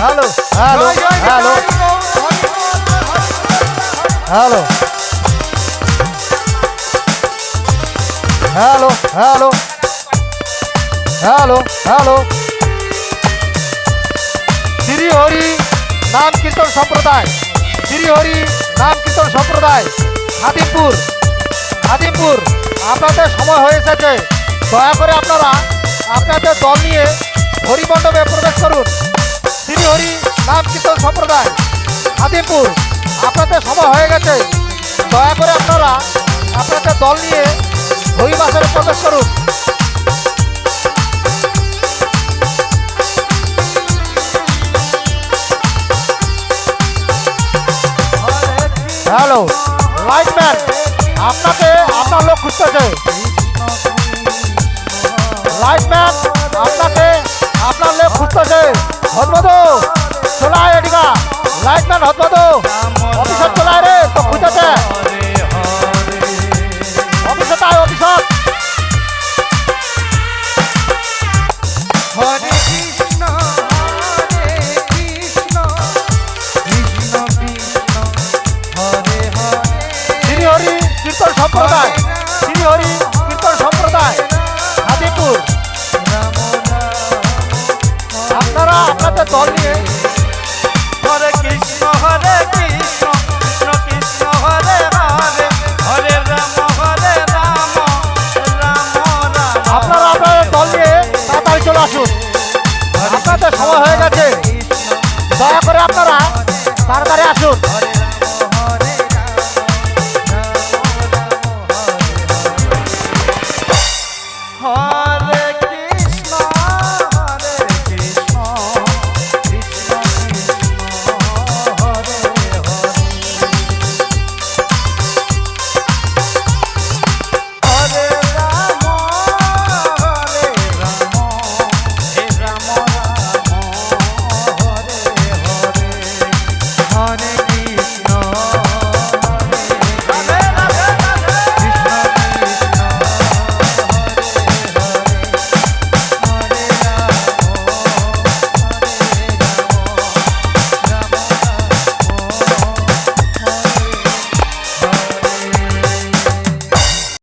Hello hello hello hello hello hello hello hello Shri Hari নাম কীর্তন সম্প্রদায় শ্রী হরি নাম কীর্তন সম্প্রদায় খাদিমপুর খাদিমপুর আপনাদের সময় হয়ে এসেছে দয়া করে আপনারা আপনাদের দল নিয়ে হরিমণ্ডপে প্রবেশ করুন শ্রী হরি নাম কীর্তন সম্প্রদায় খাদিমপুর আপনাদের সময় হয়ে গেছে। দয়া করে আপনারা আপনাদের দল নিয়ে হরিবাসরে প্রবেশ করুন। হ্যালো, লাইটম্যান, আপনাকে আপনার লোক খুঁজতেছে। লাইটম্যান, আপনাকে આપના લે પુસ્તક છે હદમદો ચલાય એડિકા લાઈટમેન હદમદો ઓફિસર ચલાય